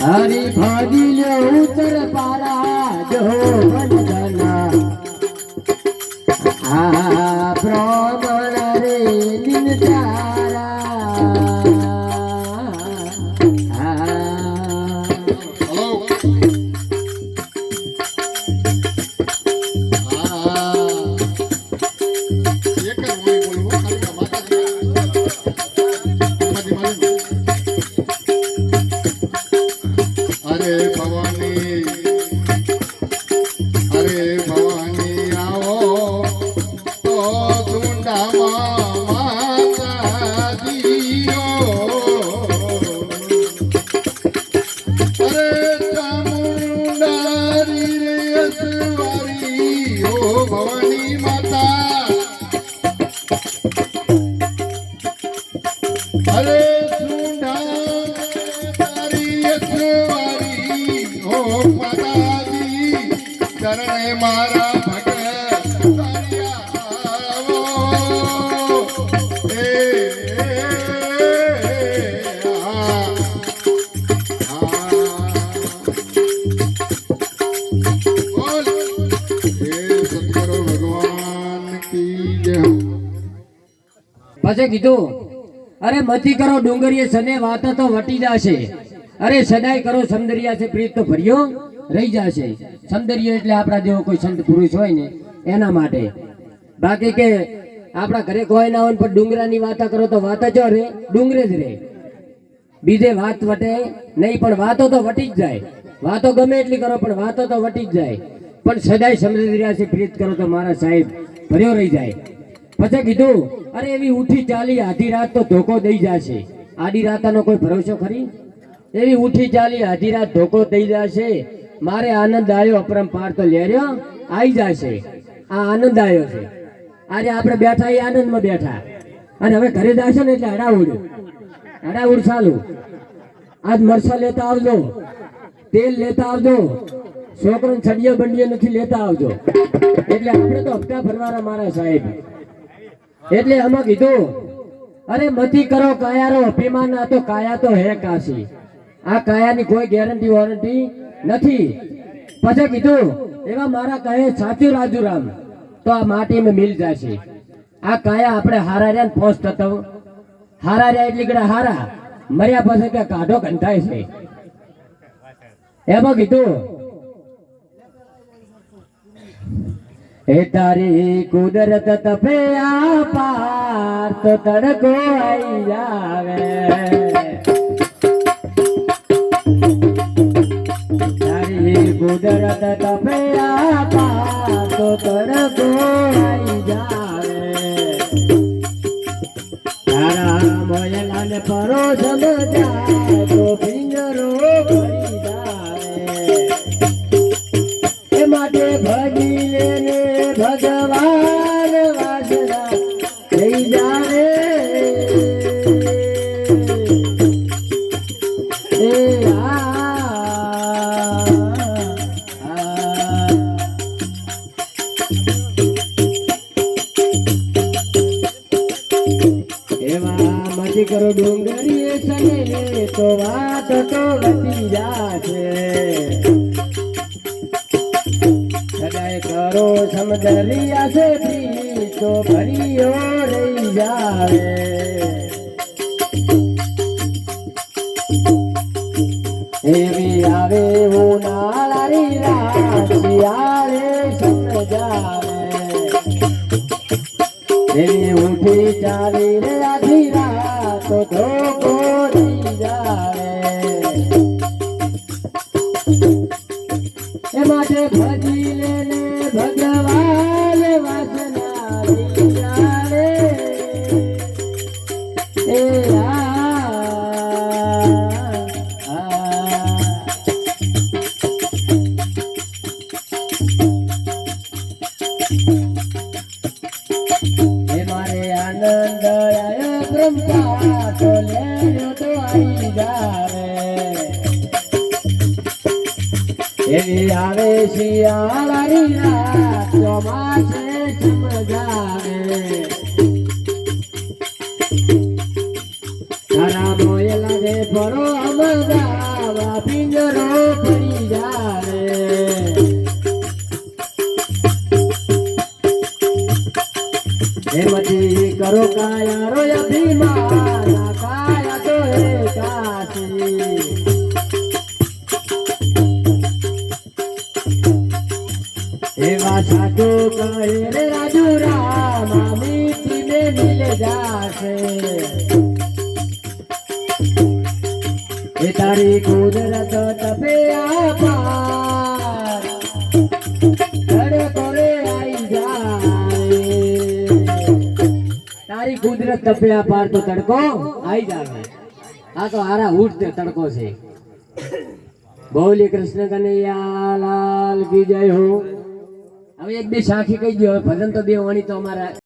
હરી ભાજી ને ઉતર પારા જો બ્રાહ્મણ કી જય. પછી કીધું અરે મતી કરો ડુંગરીએ સને વાતો તો વટી જશે. અરે સદાય કરો સમદરિયા છે, પ્રીત તો ભર્યો રહી જશે. સમદરિયો એટલે આપણા જેવો કોઈ સંત પુરુષ હોય ને, એના માટે. બાકી કે આપણા ઘરે કોઈ ના હોય પણ ડુંગરાની વાત કરો તો વાત જ રે ડુંગરે જ રે બીજે વાત વટે નહીં, પણ વાતો તો વટી જ જાય. વાતો ગમે એટલી કરો, પણ વાતો તો વટી જ જાય. પણ સદાય સમદરિયા છે, પ્રીત કરો તો મારા સાહેબ ભર્યો રહી જાય. પછી કીધું, અરે એવી ઉઠી ચાલી, આધી રાત તો ધોકો દઈ જશે. આડી રાતાનો કોઈ ભરોસો ખરી? એવી ઉઠી ચાલી આધી રાત ધોકો થઈ જશે. મારે આનંદ આવ્યો અપરંપાર તો લેર્યો આવી જશે. આ આનંદ આવ્યો છે. આજે આપણે બેઠા એ આનંદમાં બેઠા. અને હવે ઘરે જશે ને એટલે હડાઉડ હડાઉડ ચાલુ. આજ મરસા લેતા આવજો. તેલ લેતા આવજો. છોકરાને છડિયો બંડિયો નથી લેતા આવજો. એટલે આપણે તો હપ્તા ભરવાના મારા સાહેબ. એટલે આમાં કીધું, અરે મતી કરો કાયારો, અભિમાન તો કાયા તો હે કાશી. આ કાયાની કોઈ ગેરંટી વોરંટી નથી. પછી કીધું, એવા મારા કહે સાચું રાજુરામ તો આ માટી માટીમાં મિલ જશે. આ કાયા આપણે હારા રહ્યા ને પોસ્ટ થતો હારા રહ્યા એટલે કે હારા. મર્યા પછી કે કાઢો કંટાય છે. એમાં કીધું, એ તારી કુદરત તપે આ પાર તો તડકો આવી જાવે. કુદરત તપે આ પાર તો તડકો આઈ જાવે તારા મોયલાને પરો સમજાય તો પિંજરો એવા મતી કરો ડુંગરી સને તો વાત તો વધી જાશે. કરો સમદરિયા છે તો ભરીઓ રહી જાવે. એવી આવે ઉનાળાની રાત શિયાળે સમજાવે એવી ઉઠી ચાલી રે આધી એવી આવે શિયાળાની રાત, ચોમાસે ચમજાવે તારા મોય લાગે પરો અમદાવા પિંજરો પડી જાવે. હેમતી કરો કાયા રો અભિમાન કાયા તો એકાસી એવા સાધુ કહે રે રાજુ રામ મીઠી ને મિલ જાશે. એ તારી કુદરત તપે આપા ઘરે ઘરે આઈ જાય. તારી કુદરત તપે પાર તો તડકો આઈ જાવે. આ તો હારા ઉઠતે તડકો છે. બોલી કૃષ્ણ કનૈયા, લાલ કી જય હો. હવે એક બે સાખી કહી દો ભજન તો દેવાની તો અમારા